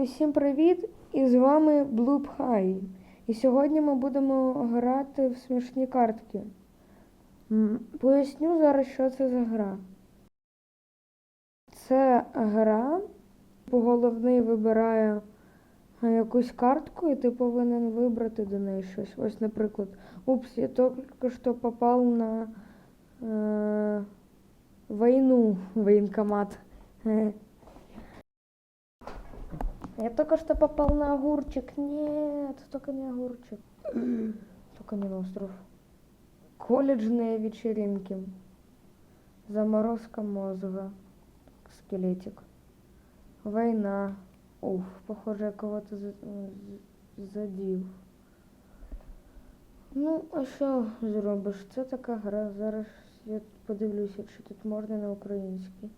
Усім привіт! І з вами Bloop High. І сьогодні ми будемо грати в смішні картки. Поясню зараз, що це за гра. Це гра, головний вибирає якусь картку, і ти повинен вибрати до неї щось. Ось, наприклад, упс, я тільки що попав на е, війну, воєнкомат. Я только что попал на огурчик. Нет, только не огурчик. Только не на остров. Колледжные вечеринки. Заморозка мозга. Скелетик. Война. Уф, похоже, я кого-то за- задів. Ну, а що зробиш? Це така гра. Зараз я подивлюся, чи тут можна на українській.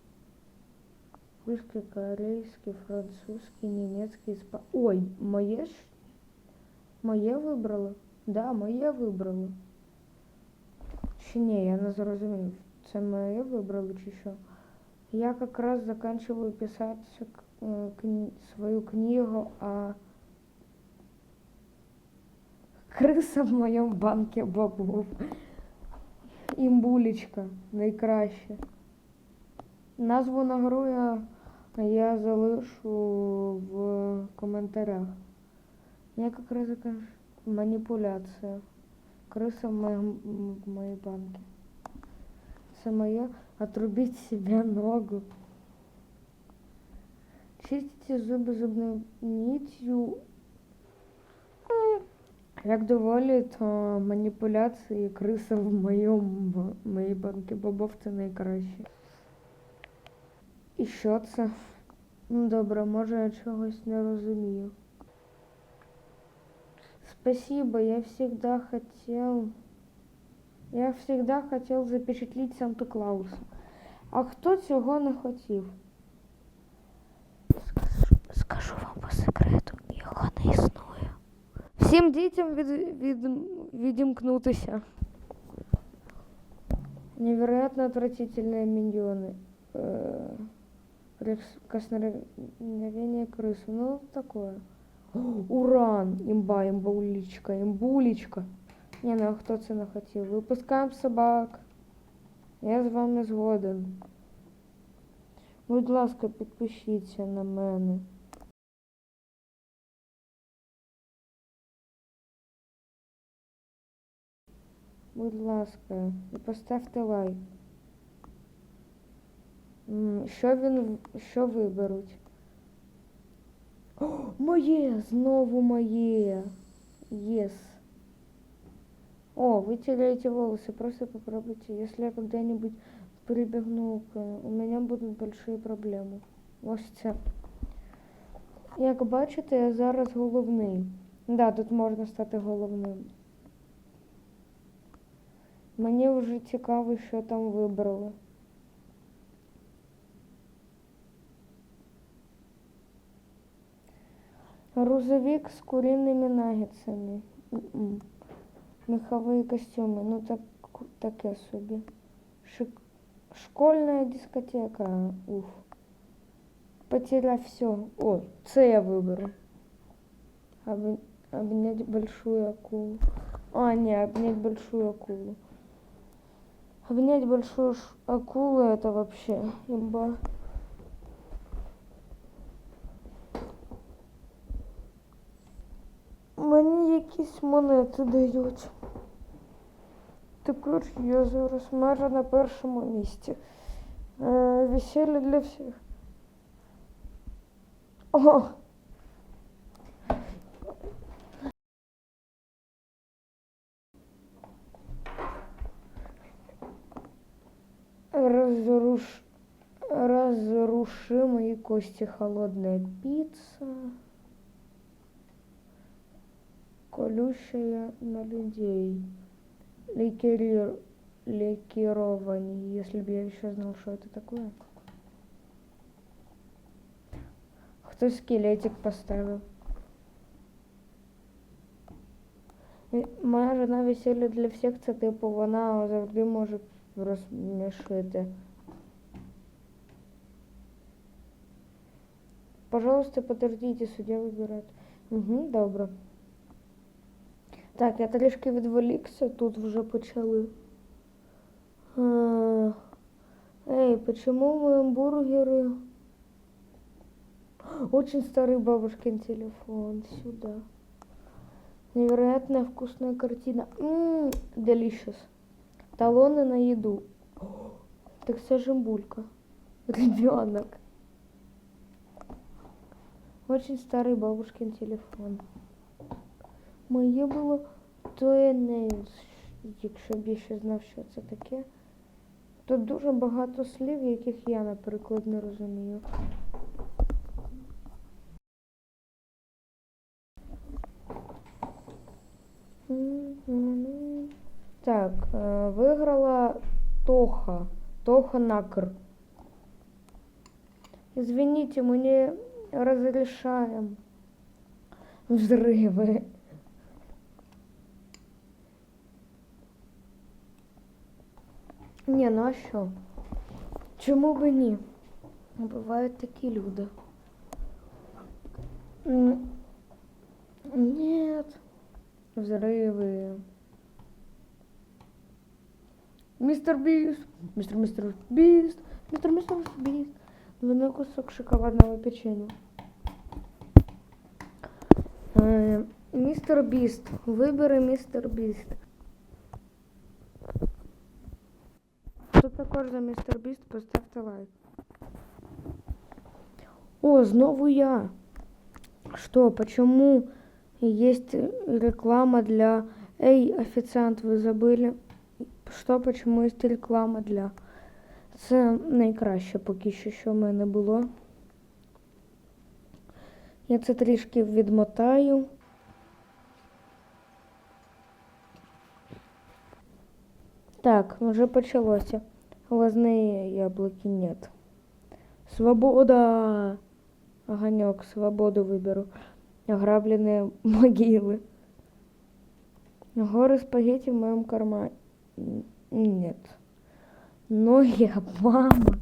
Русский, корейский, французский, немецкий, спа... Ой, моє ж? Моє вибрали? Да, моє вибрали. Чи ні, я не зрозумів. Це моє вибрали чи що? Я якраз заканчиваю писати к- е, кні- свою книгу, а криса в моєму банку бобов. Імбулечка найкраще. Назву на гру я, залишу в коментарях. Я как раз и кажу, маніпуляція. Криса в моїй банки. Це моє отрубить себе ногу. Чистите зуби зубною ніттю. М, Як доволі, то маніпуляції криса в моєму моїй банки бобов це найкраще. І що це? Ну добре, може я чогось не розумію. Спасибо, я всегда хотел... Я всегда хотел запечатлеть Санту Клауса. А хто цього не хотів? Скажу, скажу вам по секрету, його не існує. Всім дітям від, від, відімкнутися. Невероятно отвратительные миньоны. Э, Прикосновение крысы. Ну, такое. О, Уран, имба, имбаулечка, имбулечка. Не, ну а хто це не хотів? Випускаємо собак. Я з вами згоден. Будь ласка, підпишіться на мене. Будь ласка, і поставте лайк. Що він що виберуть? О, моє! Знову моє. Єс. О, вы теряете волосы, просто попробуйте. Если я когда-нибудь прибегну к... У меня будут большие проблеми. Ось це. Як бачите, я зараз головний. Да, тут можна стати головним. Мені вже цікаво, що там вибрали. Грузовик з курінними нагетсами. М-м. Мехові костюми. Ну так, таке собі. Шик... Школьна дискотека. Уф. Потеряв все. О, це я виберу. Об... Обнять большую акулу. А, не, обнять большую акулу. Обнять большую ш- акулу это вообще имба. Якісь монети дають. Тепер я зараз майже на першому місці. Е, весілля для всіх. О! Разруш... Разруши мои кости холодная пицца. Колющая на людей. Ликери... Ликирование. Если бы я еще знал, что это такое. Кто скелетик поставил? І Моя жена весілля для всіх, це типу вона завжди може розсмішити. Пожалуйста, подождите, суддя вибирає. Угу, добре. Так, я трішки відволікся, тут вже почали. А, Эй, почему мои бургеры... Очень старый бабушкин телефон. Сюда. Невероятная вкусная картина. Ммм, delicious. Талоны на еду. Так це жембулька. Ребенок. Очень старый бабушкин телефон. Моє було Toy Nails, якщо б я ще знав, що це таке. Тут дуже багато слів, яких я, наприклад, не розумію. М-м-м. Так, е, виграла Тоха. Тоха Накр. Извините, мы не разрешаем взрывы. Ні, ну а що? Чому би ні? Бувають такі люди. М, Нет. Взрывы. Мистер Бист. Мистер Мистер Бист. Мистер Мистер Бист. Двойной кусок шоколадного печенья. Э, Мистер Бист. Выбери Мистер Бист. також за Містер Біст, поставте лайк. О, знову я. Что, почему есть реклама для... Эй, официант, вы забыли? Що, почему есть реклама для... Це найкраще поки що, що в мене було. Я це трішки відмотаю. Так, вже почалося. Глазные яблоки нет. Свобода! Огонек, свободу выберу. Ограбленные могилы. Горы спагетти в моем кармане. Н- Нет. Ноги Обама.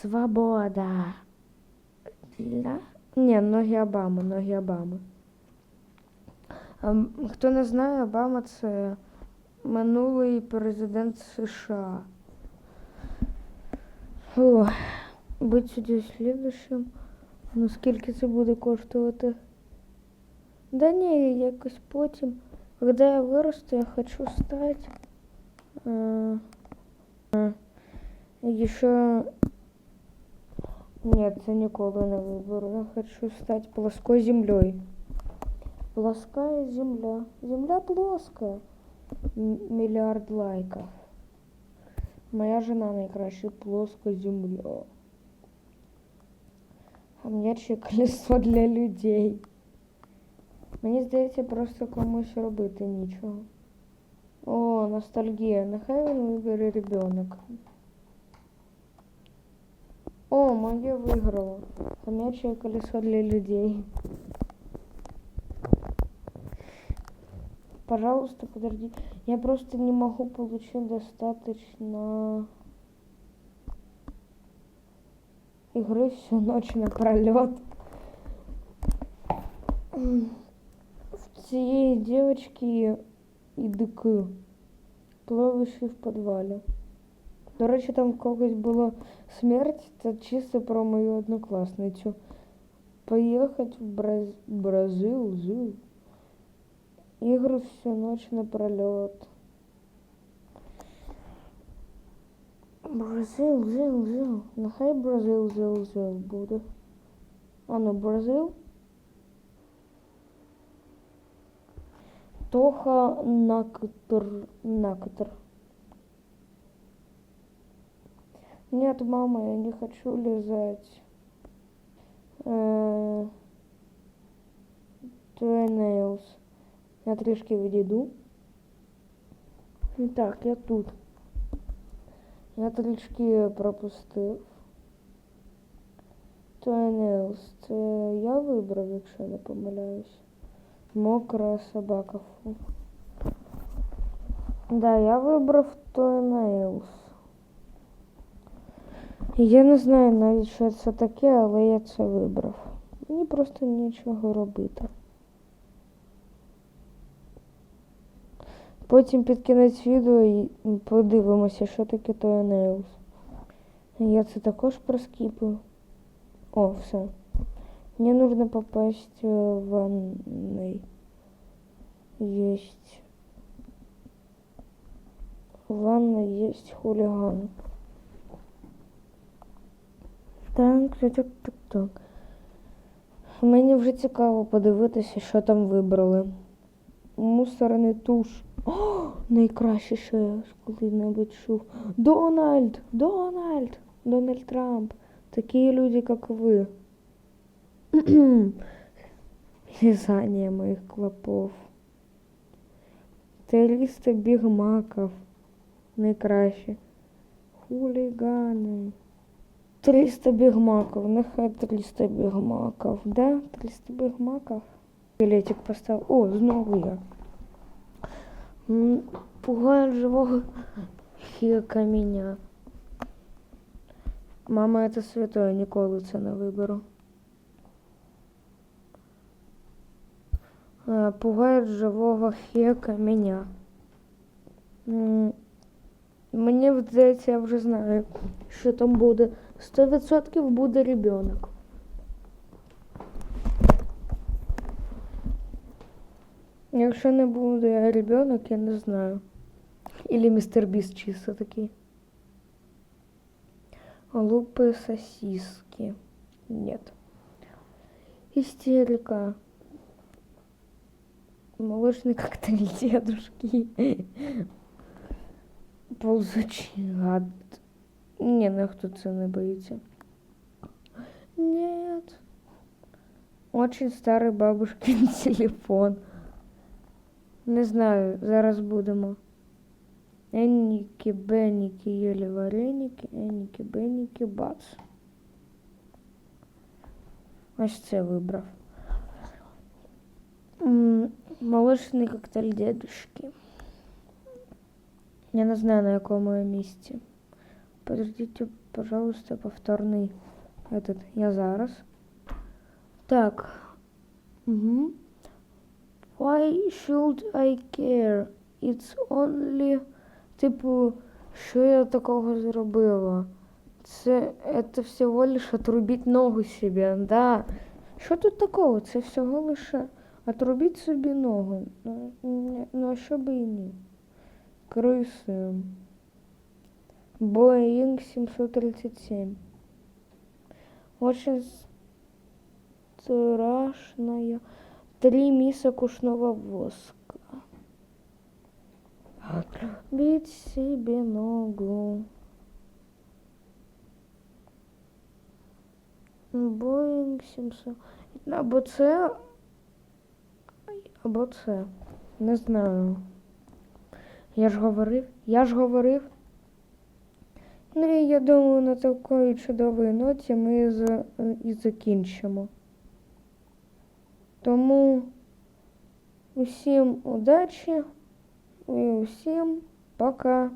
Свобода. Да? Не, ноги Обами, ноги Обами. Ем, Хто не знає, Обама це минулий президент США. Фу. Будь сюди слідущим. Ну скільки це буде коштувати? Да ні, якось потім. Когда я вырасту, я хочу стать э, э, еще нет, це ніколи не виберу. Я хочу стать плоской землей. Плоская земля. Земля плоская. Миллиард лайков. Моя жена найкраща плоская земля. А м'яче колесо для людей. Мені здається, просто комусь робити нічого. О, ностальгія. Нехай він вибере ребенок. О, моє виграло. Хомячее колесо для людей. Пожалуйста, подожди. Я просто не могу получить достаточно игры всю ночь напролет. М. В цієї дівчинки ідики, плаваючи в підвалі. До речі, там в когось була смерть, це чисто про мою однокласницю. Поїхати в Браз... Бразил, зил. Ігри всю ночь напролет. Бразил, зил, зил. Нехай Бразил, зил, зил буде. А ну, Бразил. Тоха Нактор. Нактор. Нет, мама, я не хочу лизать. Э, Nails. Я трішки відійду. І Так, я тут. Я трішки пропустив. Twin Це я вибрав, якщо не помиляюсь. Мокрая собака. Фу. Да, я вибрав Toy Я не знаю навіть, що це таке, але я це вибрав. Мені просто нічого робити. Потім під кінець відео подивимося, що таке той Nails. Я це також проскіпаю. О, все. Мне нужно попасть в ванной. Есть. В ванной есть хулиган. Так, так, так, так, так. Мені вже цікаво подивитися, що там вибрали. Мусорний туш. О, найкраще, що я коли-небудь чув. Дональд! Дональд! Дональд Трамп. Такие люди, как вы. Вязание моих клопов. 300 бігмаків. Найкраще. Хулігани. 300 бігмаків. Нехай 300 бігмаків. Да? 300 бігмаків. Білетик поставив. О, знову я. М, Пугает живого хіка меня. Мама, це святое, ніколи це не виберу. Е, Пугает живого хека меня. М, Мені здається, я вже знаю, що там буде. 100% буде ребенок. Якщо не буде ребенок, я не знаю. Или мистер Біст чисто такий. Лупы сосиски. Нет. Истерика. Молочный коктейль дедушки. Ползучий гад. Не, ну хто це не боїться. Нет. Очень старый бабушкин телефон. Не знаю, зараз будемо. Енніки, бенніки, єлі вареники, енніки, бенніки, бац. Ось це вибрав. М, Молочний коктейль дедушки. Я не знаю, на якому я місці. Подождите, пожалуйста, повторний этот. Я зараз. Так. Угу. Why should I care? It's only Типу, що я такого зробила? Це, це всього лише отрубіть ногу собі, да. Що тут такого? Це всього лише отрубіть собі ногу. Ну, ну а що би і ні. Криси. Боїнг 737. Очень страшная. Три миса кушного воска. Бить себе ногу. Боїнг 700. Або це. Або це. Не знаю. Я ж говорив. Я ж говорив. Ну і я думаю, на такої чудовій ноті ми і закінчимо. Тому усім удачі і усім пока.